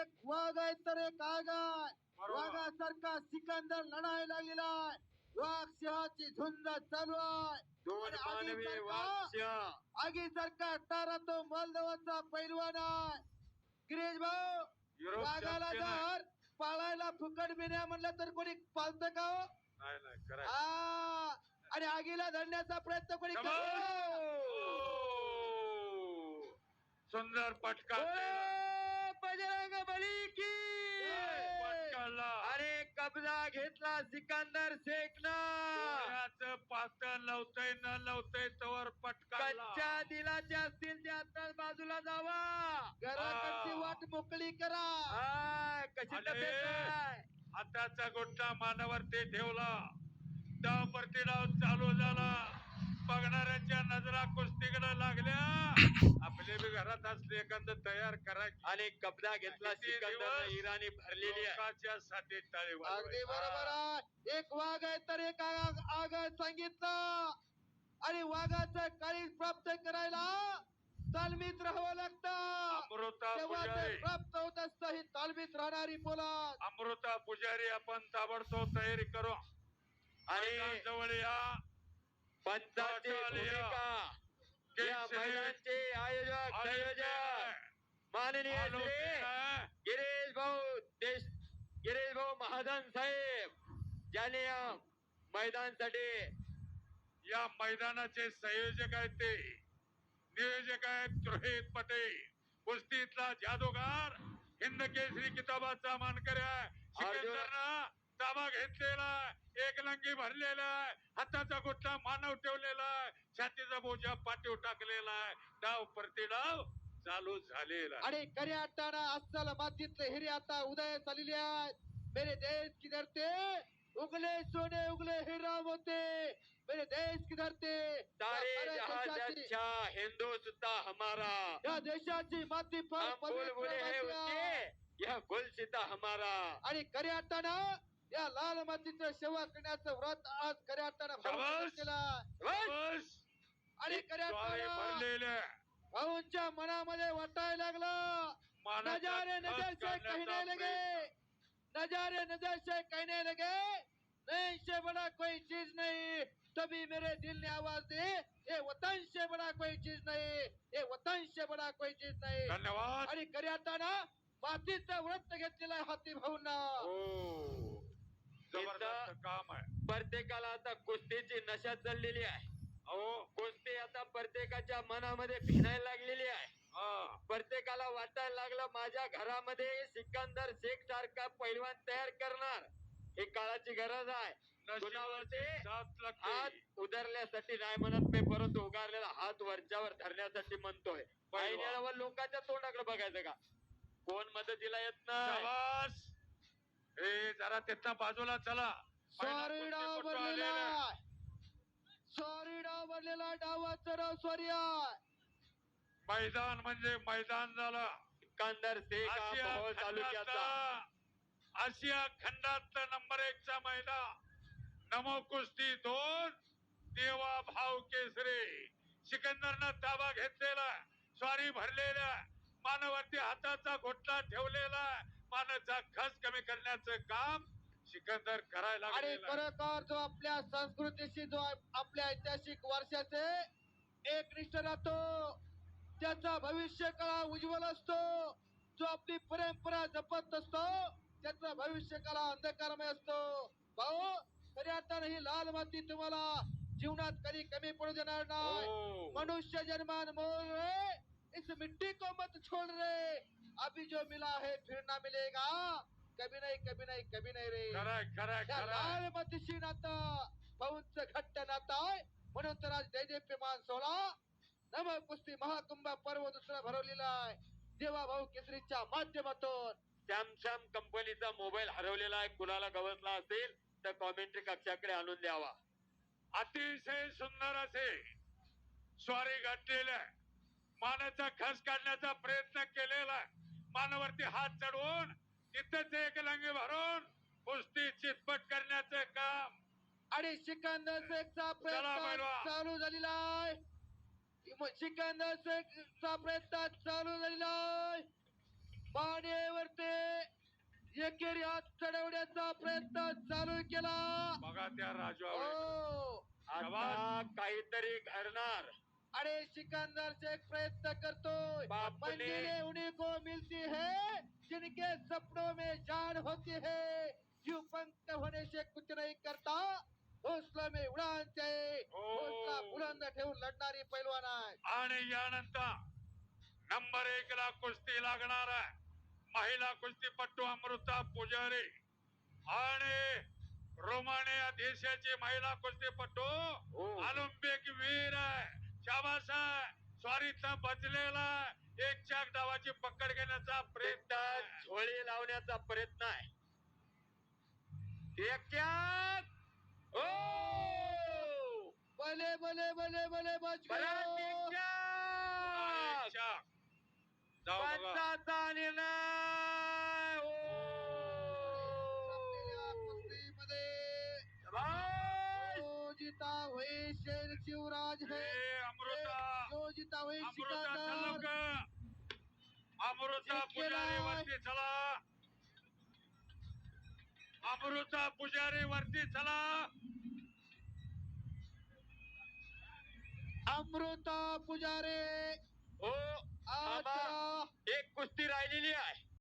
एक वाघ आहे तर एक आग आहे. वाघासारखा सिकंदर लढायला लागलेला आहे. वाघ सिंहाची झुंज चालू आहे. वाक्य आगीसारखा तारा तो मालदवाचा पैलवान आहे. गिरीश भाऊ वाघाला. जर पाळायला फुकट बिन्या म्हणलं तर कोणी पाळतं का हो? आणि आगीला धरण्याचा प्रयत्न कोणी ओ, सुंदर पटका कब्जा घेतला सिकंदर शेखनं पातळ लवतय न लवतय तवर पटकाला कच्च्या दिलाच्या असतील ते आता बाजूला जावा घराकडची आ. वाट मोकळी करा कशी अरे. तब्येत आहे? हाताचा गोठा मानावरती ठेवला डाव परती डाव चालू झाला बघणाऱ्यांच्या नजरा कुस्तीकडे लागल्या. आपले बी घरात असले एखादं तयार करा. आणि कब्जा घेतला सिकंदर इराणी भरलेली आहे. साठी टाळी अगदी. बरोबर आहे. एक वाघ आहे तर एक आग आग आहे सांगितलं. आणि वाघाचं काळीज प्राप्त करायला तालमीत राहावं लागतं. अमृता तेव्हा ते पुजारी. प्राप्त होत असतं ही तालमीत राहणारी पोलाद. अमृता पुजारी आपण ताबडतोब तयारी करू. आणि जवळ या. पंचाची भूमिका. या मैदानाचे आयोजक संयोजक माननीय? गिरीश भाऊ देश गिरीश भाऊ महाजन साहेब ज्याने या मैदानासाठी या मैदानाचे संयोजक आहेत ते. नियोजक आहेत रोहित पटेल कुस्तीतला जादूगार हिंद केसरी किताबाचा सिकंदरनं ताबा घेतलेला आहे, एक लंगी भरलेला आहे. हाताचा गोठा मानव ठेवलेला आहे. छातीचा बोजा पाठीव टाकलेला आहे. डाव परती डाव चालू झालेला आहे. आणि खऱ्या अट्टाना अस्सल मातीतले हिरे आता उदय चाललेले आहेत. मेरे देश की धरते उगले सोने उगले हिरा होते. मेरे देश की धरते सारे या जहां से देशाची- अच्छा हिंदुस्तां हमारा. या देशाची माती पवित्र बुलबुले हैं आहे. उनके यह गुलसिता हमारा. आणि खऱ्या अट्टानं या लाल मातीचं सेवा करण्याचं व्रत आज खऱ्या. केला. आणि खऱ्या भाऊंच्या मनामध्ये वाटायला लागलं. नजारे नजर से कहने करण्याचा लगे? नजारे नजर से कहने लगे? नहीं से बड़ा कोई चीज नहीं. तभी मेरे दिल ने आवाज दी. ये वतन से बड़ा कोई चीज नहीं. ये वतन से बड़ा कोई चीज नहीं. धन्यवाद! आणि कऱ्याताना मातीचं व्रत घेतलेलं आहे हाती भाऊंना. हो. जबरदस्त काम आहे. प्रत्येकाला आता कुस्तीची नशा चाललेली आहे. अहो कुस्ती आता प्रत्येकाच्या मनामध्ये भिनायला लागलेली आहे. हा. प्रत्येकाला वाटायला लागलं माझ्या घरामध्ये सिकंदर शेख सारखा पैलवान तयार करणार. ही काळाची गरज आहे. कुणावरती? हात उधरल्यासाठी नाही म्हणत मी परंतु उगारलेला हात वरच्यावर धरण्यासाठी म्हणतोय. लोकांच्या तोंडाकडे बघायचं का? कोण मदतीला येत नाही? हे जरा तिथं बाजूला चला. सॉरी डाव बनलेला. सॉरी डाव बनलेला डावाचं राव सॉरी मैदान म्हणजे मैदान झालं. सिकंदर शेख हा आशिया मोहोळ तालुक्याचा. खंडातला आशिया खंडातलं नंबर एक चा मैदान. नमो कुस्ती दोन देवा भाव केसरी. सिकंदरनं ताबा घेतलेला स्वारी भरलेला मानवरती हाताचा घोटला ठेवलेला मानाचा खस कमी करण्याचं काम सिकंदर करायला आणि. खरोखर जो आपल्या संस्कृतीशी जो आपल्या ऐतिहासिक वर्षाचे एकनिष्ठ राहतो त्याचा भविष्य काळ उज्ज्वल असतो. जो आपली परंपरा जपत असतो त्याचा भविष्य काळ अंधकारमय असतो. भाऊ खऱ्या अर्थानं ही लाल माती तुम्हाला जीवनात कधी कमी पडू देणार नाही. हो. मनुष्य जन्मान मोल रे. इस मिट्टी को मत छोड़ रे. अभी जो मिला है फिर ना मिलेगा। कभी नहीं कभी नहीं कभी नहीं रे। खरंय खरंय त्या खरंय नातं घट्ट नातं आहे म्हणून तर आज दैदेप्यमान सोहळा नव कुस्ती महाकुंभ पर्व दुसरा भरवलेला आहे देवा भाऊ केसरीच्या माध्यमातून। सॅमसंग कंपनीचा मोबाईल हरवलेला आहे कुणाला गवसला असेल तर कॉमेंट्री कक्षाकडे आणून द्यावा. अतिशय सुंदर असे स्वारी घातलेल्या मानाचा खस काढण्याचा प्रयत्न केलेला आहे. मानावरती हात चढवून तिथंच एक लंगी भरून कुस्ती चितपट करण्याचं काम. आणि सिकंदर शेखचा प्रयत्न. चालू झालेला आहे. सिकंदर शेखचा प्रयत्न चालू झालेला आहे. मानेवरती एकेरी हात चढवण्याचा प्रयत्न चालू केला. बघा त्या राजू हो. आता काहीतरी घडणार. अरे सिकंदर से एक प्रयत्न करतोय बापने. मंजिलें उन्हीं को मिलती है जिनके सपनों में जान होती है यूं पंक्त होने से कुछ नहीं करता हौसला में उड़ान चाहिए. हौसला बुलंद ठेवून लढणारी पैलवान आहे आणि यानंतर नंबर एक ला कुस्ती लागणार आहे महिला कुस्तीपट्टू अमृता पुजारी आणि रोमानिया देशाची महिला कुस्तीपट्टू. ऑलिम्पिक वीर आहे शाबास स्वारीचा बचलेला. एक चाक डावाची पकड घेण्याचा प्रयत्न. झोळी लावण्याचा प्रयत्न आहे एक्यात ओ भले भले भले भले बच परत पुन्हा एक्यात! एक चाक. जाऊ बघा पंचाचा निर्णय जीता वही शेर शिवराज है। अमृता। जो जीता वही अमृता अमृता पुजारी वरती चला। अमृता पुजारी वरती चला। अमृता पुजारे। हो. एक कुस्ती राहिलेली आहे.